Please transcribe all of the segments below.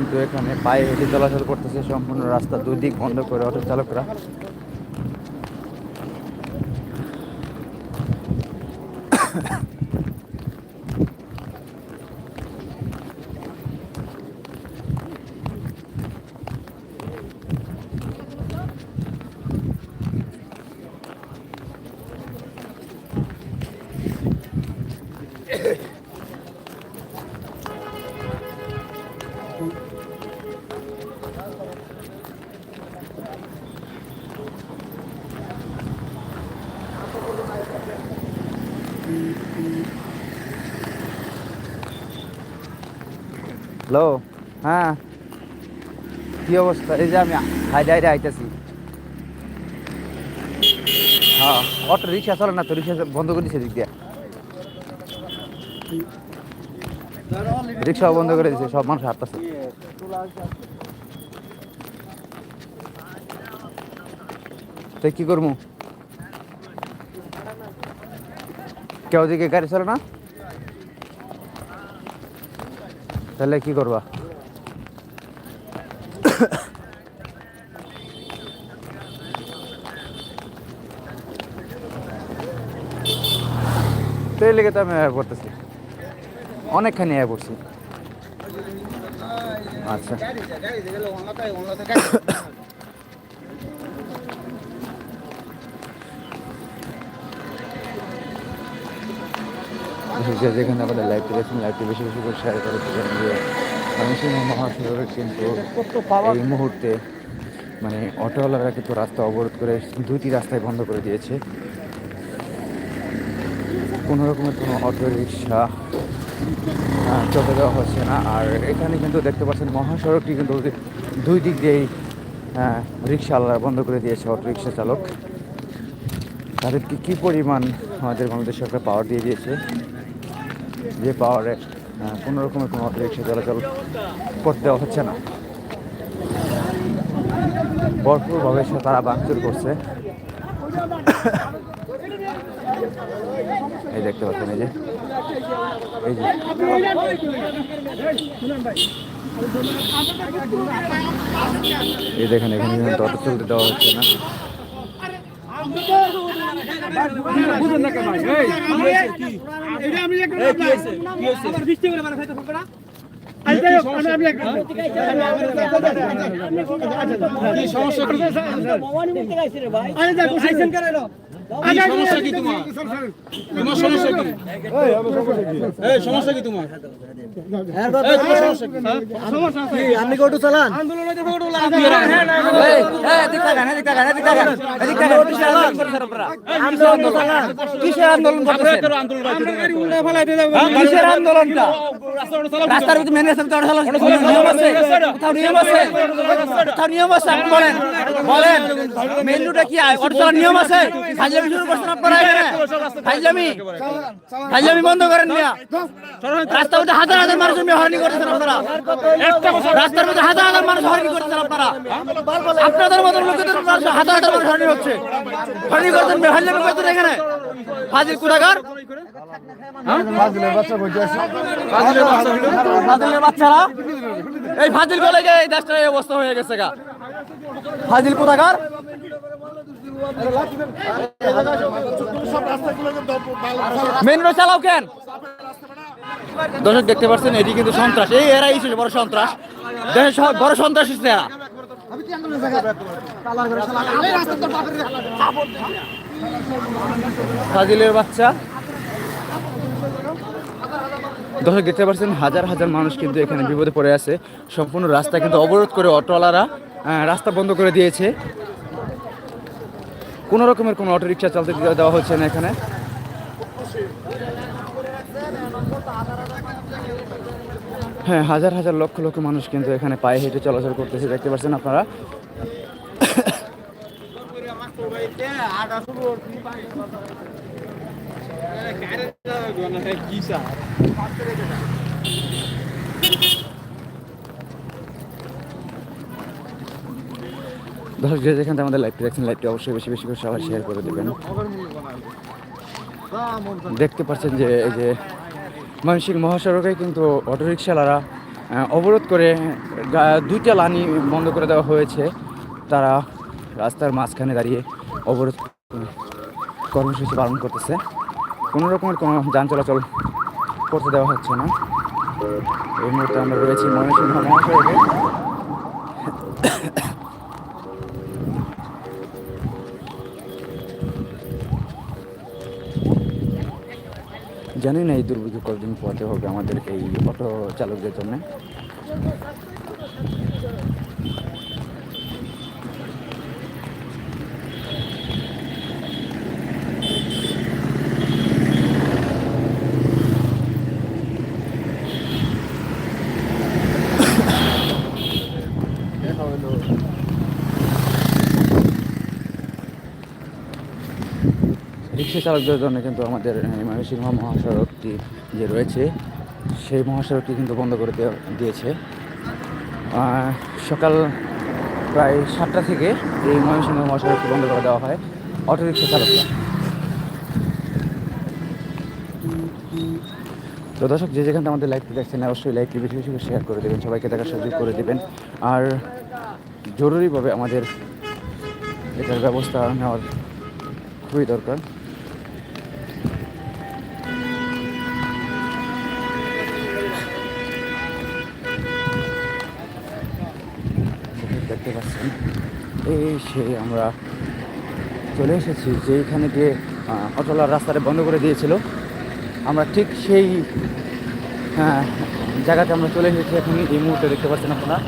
কিন্তু এখানে পায়ে হেঁটে চলাচল করতেছে সম্পূর্ণ রাস্তা দুদিক বন্ধ করে অটো চালকরা। হ্যালো হ্যাঁ। কি অবস্থা? এই যে আমি হাইডে হাইডে আইতেছি হ্যাঁ অটো রিক্সা চলে না তো? রিক্সা বন্ধ করে দিছে দিক দিয়ে। রিক্সাও বন্ধ করে দিছে, সব মানুষ হাঁটতেছে। তাই কি করব কেউ দিকে গাড়ি চলে না? তাহলে কি করবা? এই লেগে তো আমি আয়া পড়তেছি অনেকখানি আয়া করছি। আচ্ছা। যে যেখানে আমাদের লাইভটি দেখছেন লাইভটি বেশি বেশি করে শেয়ার করে দেবেন যে মহাসড়কে কিন্তু এই মুহূর্তে মানে অটোওয়ালারা কিন্তু রাস্তা অবরোধ করে দুইটি রাস্তায় বন্ধ করে দিয়েছে। কোনো রকমের কোনো অটো রিক্সা চলতে দেওয়া হচ্ছে না। আর এখানে কিন্তু দেখতে পাচ্ছেন মহাসড়কটি কিন্তু দুই দিক দিয়েই রিক্সাওয়ালারা বন্ধ করে দিয়েছে অটো রিক্সা চালক। তাদেরকে কী পরিমাণ আমাদের বাংলাদেশ সরকার পাওয়ার দিয়ে দিয়েছে? যে পাওয়ারে কোনো রকমের কোনো রিক্সা চলাচল করতে দেওয়া হচ্ছে না। ভরপুরভাবে সে তারা বাংচুর করছে। এই দেখতে পাচ্ছেন, এই যে। এই যে। এই দেখেন, এখানে অটো চলতে দেওয়া হচ্ছে না। তোমার তোমার সমস্যা কি কি তোমার সমস্যা কি আন্দোলন বাড়িতে কিসের আন্দোলনটা? রাস্তার ভিতরে মেনে নিয়ম আছে? কোথাও নিয়ম আছে? কোথাও নিয়ম আছে? আপনি বলেন। বলেন মেন রুটে কি অটো চালানোর নিয়ম আছে? ফাইজলামি শুরু করছেন আপনারা এখানে? ফাইজলামি? ফাইজলামি বন্ধ করেন মিয়া। রাস্তার মধ্যে হাজার হাজার মানুষ হয়রানি করতেছেন আপনারা। রাস্তার মধ্যে হাজার হাজার মানুষ হয়রানি করতেছেন আপনারা। আপনাদের মতো লোকেদের হাজার হাজার মানুষ হয়রানি হচ্ছে। হয়রানি করতেন মিয়া ফাইজলামি করতেন এখানে? ফাজিল ফাজিলের বাচ্চারা? এই ফাজিল বলে এই দেশটা এই অবস্থা হয়ে গেছে গা। ফাজিল কোথাকার? মেন রোড চালাও কেন? দর্শক দেখতে পাচ্ছেন, এটি কিন্তু সন্ত্রাস। এই এরাই ছিল, বড় সন্ত্রাস। বড় সন্ত্রাস এরা। ফাজিলের বাচ্চা। দর্শক দেখতে পাচ্ছেন, হাজার হাজার মানুষ কিন্তু এখানে বিপদে পড়ে আছে। সম্পূর্ণ রাস্তা কিন্তু অবরোধ করে অটোওয়ালারা রাস্তা বন্ধ করে দিয়েছে। কোনো রকমের কোনো অটো রিক্সা চলতে দেওয়া হচ্ছে না এখানে। হ্যাঁ হাজার হাজার লক্ষ লক্ষ মানুষ কিন্তু এখানে পায়ে হেঁটে চলাচল করতেছে, দেখতে পাচ্ছেন আপনারা। দর্শক যে যেখান থেকে আমাদের লাইভটি দেখছেন লাইভটি অবশ্যই বেশি বেশি করে সবাই শেয়ার করে দেবেন। দেখতে পাচ্ছেন যে এই যে ময়মনসিংহ মহাসড়কে কিন্তু অটোরিকশালারা আহ, অবরোধ করে দুইটা লানি বন্ধ করে দেওয়া হয়েছে। তারা রাস্তার মাঝখানে দাঁড়িয়ে অবরোধ কর্মসূচি পালন করতেছে। কোনো রকমের কোনো যান চলাচল করতে দেওয়া হচ্ছে না। এই মুহূর্তে আমরা রয়েছি মহাসড়কে। জানি না এই দুর্ভিক্ষ কতদিন পোহাতে হবে আমাদের এই অটো চালকদের জন্য। রিক্সা চালকদের জন্য কিন্তু আমাদের ময়মনসিংহ মহাসড়কটি যে রয়েছে, সেই মহাসড়কটি কিন্তু বন্ধ করে দিয়েছে। সকাল প্রায় সাতটা থেকে এই ময়মনসিংহ মহাসড়কটি বন্ধ করে দেওয়া হয়। অটোরিক্সা চালকরা। তো দর্শক, যে যেখানে আমাদের লাইভটি দেখছেন, অবশ্যই লাইভটি বেশি বেশি শেয়ার করে দেবেন, সবাইকে দেখার সুযোগ করে দেবেন। আর জরুরিভাবে আমাদের এটার ব্যবস্থা নেওয়ার খুবই দরকার। এই সেই আমরা চলে এসেছি যেইখানে গিয়ে অটোলার রাস্তাটা বন্ধ করে দিয়েছিল। আমরা ঠিক সেই হ্যাঁ, জায়গাতে আমরা চলে এসেছি এখন এই মুহূর্তে দেখতে পাচ্ছেন আপনারা।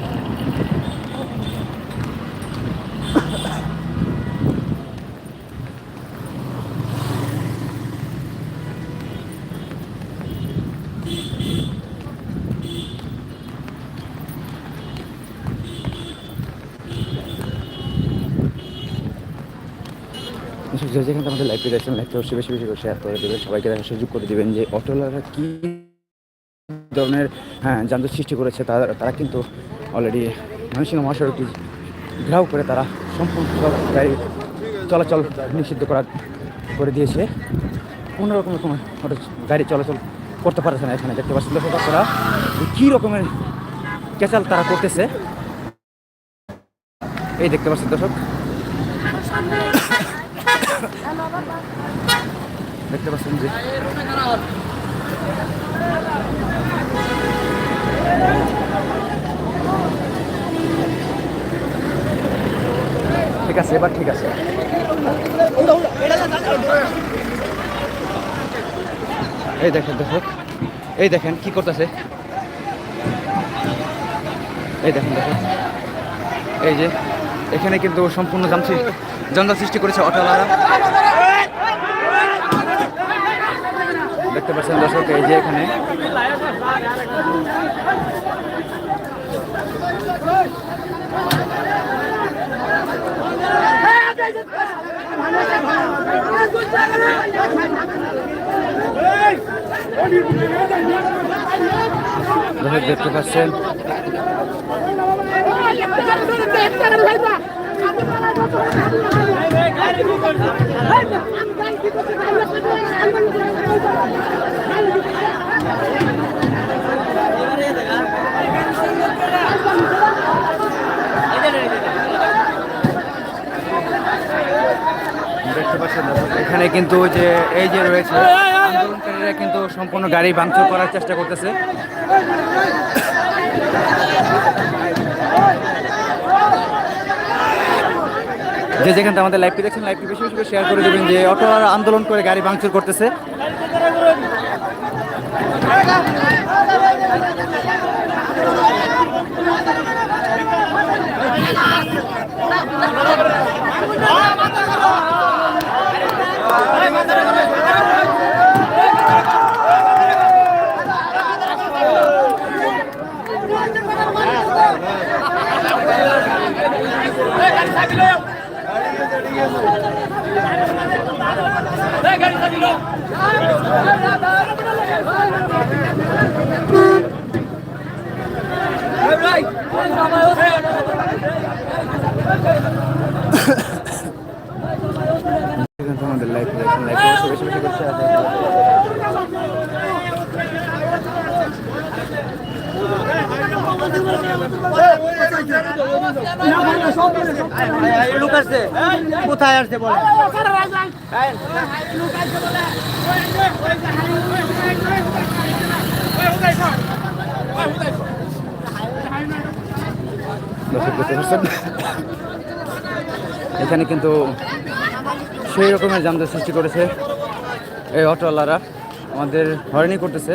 যেখানে আমাদের লাইভটি দেখছেন লাইভটি অবশ্যই বেশি বেশি করে শেয়ার করে দেবেন, সবাইকে দেখার সুযোগ করে দেবেন যে অটোলারা কি ধরনের হ্যাঁ যানজট সৃষ্টি করেছে, তারা তারা কিন্তু অলরেডি ময়মনসিংহ মহাসড়কটি ঘেরাও করে তারা সম্পূর্ণ গাড়ি চলাচল নিষিদ্ধ করা করে দিয়েছে। কোনো রকমের কোনো অটো গাড়ি চলাচল করতে পারছে না এখানে, দেখতে পাচ্ছেন দর্শক আপনারা যে কী রকমের কেচাল তারা করতেছে। এই দেখতে পাচ্ছেন দর্শক। দেখতে পাচ্ছেন যে ঠিক আছে, এবার ঠিক আছে। এই দেখেন, দেখো। এই দেখেন, কি করতেছে? এই দেখেন দেখেন এই যে, এখানে কিন্তু সম্পূর্ণ জামছি জঞ্জাল সৃষ্টি করেছে অটোওয়ালারা। দেখতে পাচ্ছেন দর্শক এই যে এখানে। দর্শক দেখতে পাচ্ছেন। দেখতে পাচ্ছেন এখানে কিন্তু যে এই যে রয়েছে আন্দোলনকারীরা কিন্তু সম্পূর্ণ গাড়ি ভাঙচুর করার চেষ্টা করতেছে। যে যেখানটা আমাদের লাইভটি দেখছেন লাইভটি বেশি বেশি করে শেয়ার করে দেবেন যে অটো আন্দোলন করে গাড়ি ভাঙচুর করতেছে যেখানে লাইভটি দেখছেন লাইভটি বেশি বেশি করে শেয়ার করে দেবেন। কোথায় আসছে বলে এখানে কিন্তু সেই রকমের জামদের সৃষ্টি করেছে এই অটোওয়ালারা। আমাদের হয়রানি করতেছে।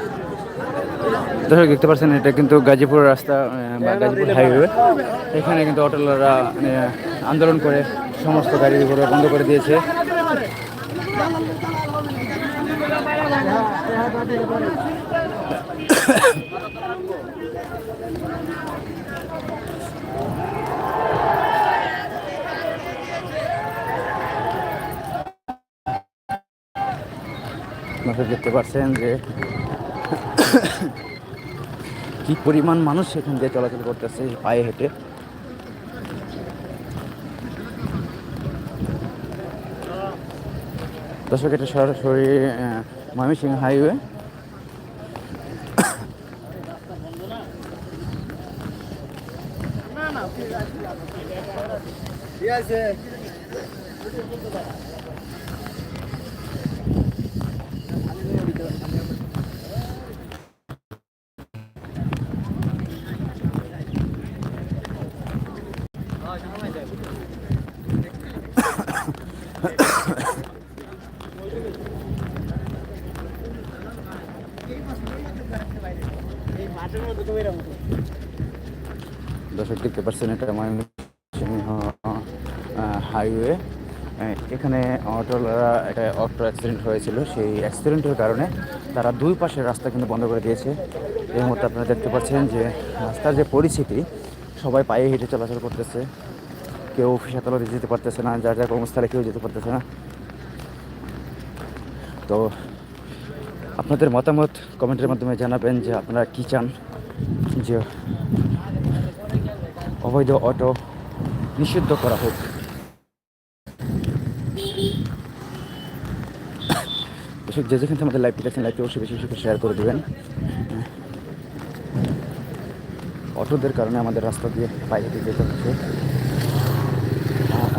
দর্শক দেখতে পাচ্ছেন এটা কিন্তু গাজীপুর রাস্তা বা গাজীপুর হাইওয়ে এখানে কিন্তু অটোলারা আহ, আন্দোলন করে সমস্ত গাড়িগুলো বন্ধ করে দিয়েছে। দেখতে পাচ্ছেন যে কি পরিমাণ মানুষ সেখান দিয়ে চলাচল করতেছে পায়ে হেঁটে। দর্শক, এটা সরাসরি ময়মনসিংহ হাইওয়ে। দর্শক দেখতে পাচ্ছেন এটা ময়মনসিংহ হাইওয়ে এখানে অটোওয়ালারা একটা অটো অ্যাক্সিডেন্ট হয়েছিল। সেই অ্যাক্সিডেন্টের কারণে তারা দুই পাশের রাস্তা কিন্তু বন্ধ করে দিয়েছে। এই মুহূর্তে আপনারা দেখতে পাচ্ছেন যে রাস্তার যে পরিস্থিতি, সবাই পায়ে হেঁটে চলাচল করতেছে। কেউ অফিস আদালতে যেতে পারতেছে না, যার যার কর্মস্থলে কেউ যেতে পারতেছে না। তো আপনাদের মতামত কমেন্টের মাধ্যমে জানাবেন যে আপনারা কী চান, যে অবৈধ অটো নিষিদ্ধ করা হোক। দর্শক, যে যেখান আমাদের লাইভটি দেখছেন লাইভটি অবশ্যই বেশি বেশি করে শেয়ার করে দেবেন। অটোদের কারণে আমাদের রাস্তা দিয়ে হেঁটে যেতে হচ্ছে।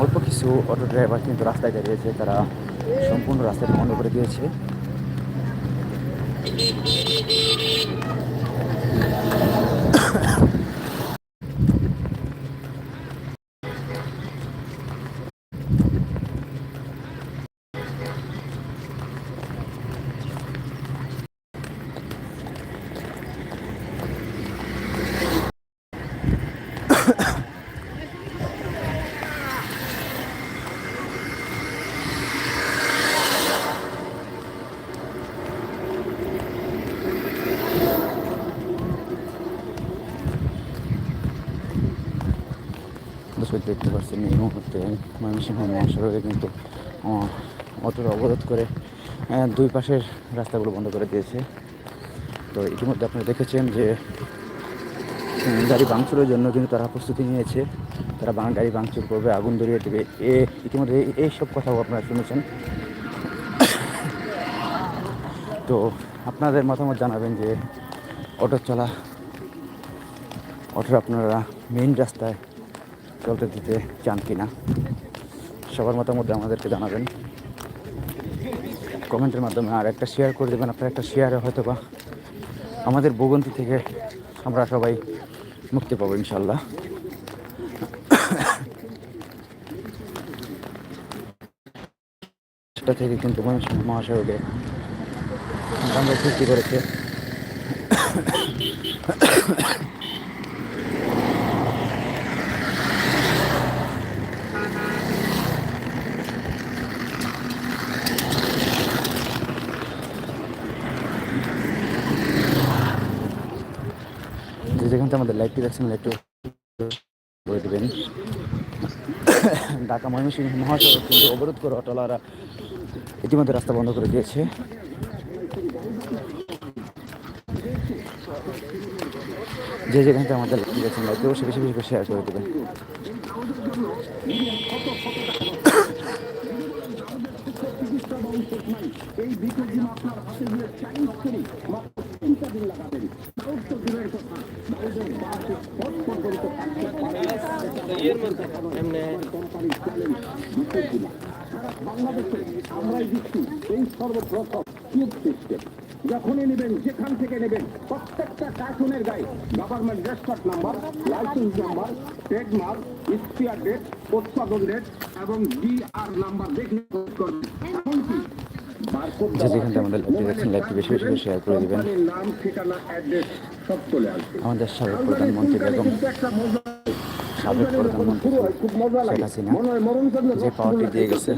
অল্প কিছু অটো ড্রাইভার কিন্তু রাস্তায় দাঁড়িয়েছে তারা সম্পূর্ণ রাস্তাটি বন্ধ করে দিয়েছে দর্শক দেখতে পাচ্ছেন এই মুহূর্তে ময়মনসিংহ মহাসড়কে, কিন্তু অটোর অবরোধ করে দুই পাশের রাস্তাগুলো বন্ধ করে দিয়েছে। তো ইতিমধ্যে আপনারা দেখেছেন যে গাড়ি ভাঙচুরের জন্য কিন্তু তারা প্রস্তুতি নিয়েছে। তারা বাং- গাড়ি ভাঙচুর করবে, আগুন ধরিয়ে দেবে। এ, ইতিমধ্যে এই- এইসব কথাও আপনারা শুনেছেন। তো আপনাদের মতামত জানাবেন যে অটো চলা অটো আপনারা মেইন রাস্তায় চলতে দিতে চান কি না সবার মতামত আমাদেরকে জানাবেন। কমেন্টের মাধ্যমে আর একটা শেয়ার করে দেবেন, আপনার একটা শেয়ারে হয়তো বা আমাদের ভোগান্তি থেকে আমরা সবাই মুক্তি পাবো ইনশাল্লাহ সেটা থেকে কিন্তু মানুষ মহাসড়কে আমরা সৃষ্টি করেছে। যে যেখান থেকে আমাদের লাইভটি দেখছেন লাইভটি করে দেবেন। ঢাকা ময়মনসিংহ মহাসড়ক কিন্তু অবরোধ করে অটোলারা ইতিমধ্যে রাস্তা বন্ধ করে দিয়েছে। যে যেখান থেকে আমাদের লাইভ দেখছেন লাইভে অবশ্যই বেশি বেশি শেয়ার করে দেবেন। যখনই নেবেন যেখান থেকে নেবেন প্রত্যেকটা কার্টুনের গায়ে government registered number licence number trademark expire date উৎপাদন ডেট এবং ডিআর নাম্বার দেখে করবেন। এমনকি বারকোড যে আমাদের লাইভটি দেখছেন লাইভটি বেশি বেশি করে শেয়ার করে দেবেন। নাম ঠিকানা অ্যাড্রেস সব চলে আসবে। আমাদের সাবেক প্রধানমন্ত্রী বেগম। সাবেক প্রধানমন্ত্রী শেখ হাসিনা যে পাওয়ারটি দিয়ে গেছে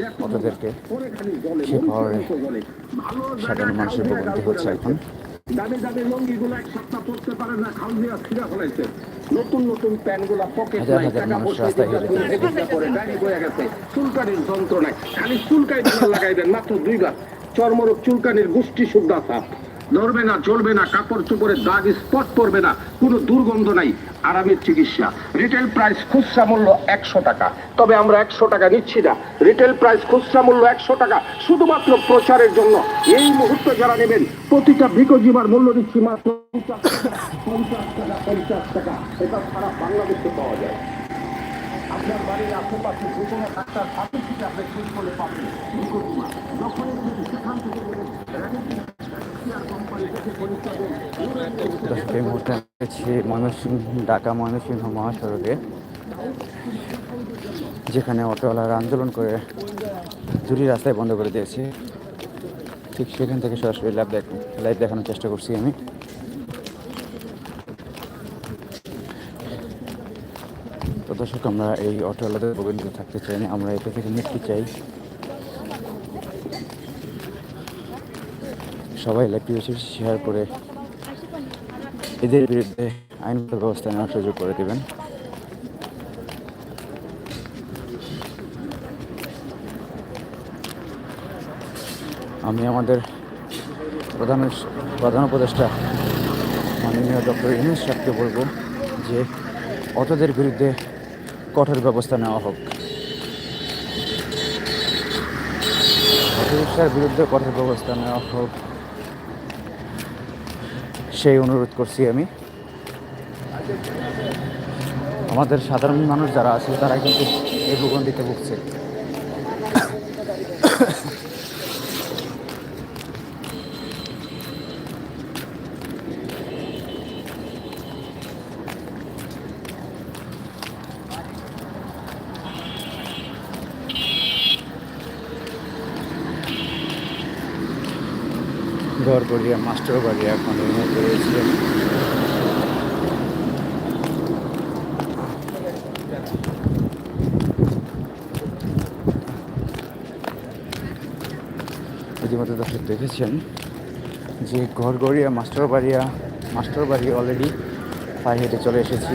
সে পাওয়ারে সাধারণ মানুষের ভোগান্তি হচ্ছে এখন। দামি দামি লঙ্গিগুলো এক সপ্তাহ পড়তে পারে না খাল দিয়া ছিঁড়া ফেলাইছে। নতুন পকেট নাই টাকা পয়সা করে বয়ে গেছে চুলকানির যন্ত্রণায় খালি চুলকাই বানা লাগাইবেন মাত্র দুইবার। চর্মরোগ চুলকানির গোষ্ঠী শুদ্ধা সাপ ধরবে না চলবে না, কাপড় চোপড়ের দাগ স্পট পড়বে না, কোনো দুর্গন্ধ নাই, আরামের চিকিৎসা। রিটেল প্রাইস খুচরা মূল্য একশো টাকা। তবে আমরা একশো টাকা নিচ্ছি না। রিটেল প্রাইস খুচরা মূল্য একশো টাকা, শুধুমাত্র প্রচারের জন্য। এই মুহূর্তে যারা নেবেন, প্রতিটা বিকজিবার মূল্য দিচ্ছি মাত্র পঞ্চাশ টাকা পঞ্চাশ টাকা এটা সারা বাংলাদেশে পাওয়া যায়। আপনার বাড়ির আশেপাশে যে কোনো ডাক্তার থেকে আপনি ঠিক করে পাবেন? সেখান থেকে এই মুহূর্তে আছি ময়মনসিংহ, ঢাকা ময়মনসিংহ মহাসড়কে, যেখানে অটোওয়ালারা আন্দোলন করে জুরি রাস্তায় বন্ধ করে দিয়েছে। ঠিক সেখান থেকে সরাসরি লাইভ দেখ, লাইভ দেখানোর চেষ্টা করছি আমি। তো দর্শক, আমরা এই অটোওয়ালাদের প্রবন্ধিত থাকতে চাই। আমরা এটা থেকে মুক্তি চাই। সবাই লাইভটি বেশি শেয়ার করে এদের বিরুদ্ধে আইনগত ব্যবস্থা নেওয়ার সুযোগ করে দেবেন। আমি আমাদের প্রধান প্রধান উপদেষ্টা মাননীয় ডক্টর ইউনুস সাহেবকে বলব যে অটোদের বিরুদ্ধে কঠোর ব্যবস্থা নেওয়া হোক। অটোরিক্সার বিরুদ্ধে কঠোর ব্যবস্থা নেওয়া হোক। সেই অনুরোধ করছি আমি। আমাদের সাধারণ মানুষ যারা আছে তারা কিন্তু এই ভূখণ্ডিতে ভুগছে। গড়গড়িয়া মাস্টার বাড়ি এখন মুহূর্তে রয়েছে ইতিমধ্যে দর্শক দেখেছেন যে ঘরগড়িয়া মাস্টার বাড়িয়া, মাস্টার বাড়ি অলরেডি পায়ে হেঁটে চলে এসেছি।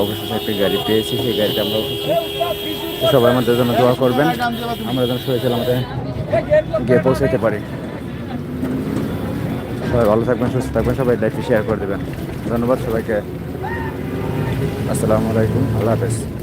অবশেষে একটি গাড়ি পেয়েছি, সেই গাড়িটা আমরা উঠেছি। তো সবাই আমাদের জন্য দোয়া করবেন। আমরা যেন সরে আমাদের গিয়ে পৌঁছাতে পারি। সবাই ভালো থাকবেন, সুস্থ থাকবেন, সবাই দায়িত্ব শেয়ার করে দেবেন। ধন্যবাদ সবাইকে। আসসালামু আলাইকুম, আল্লাহ হাফেজ।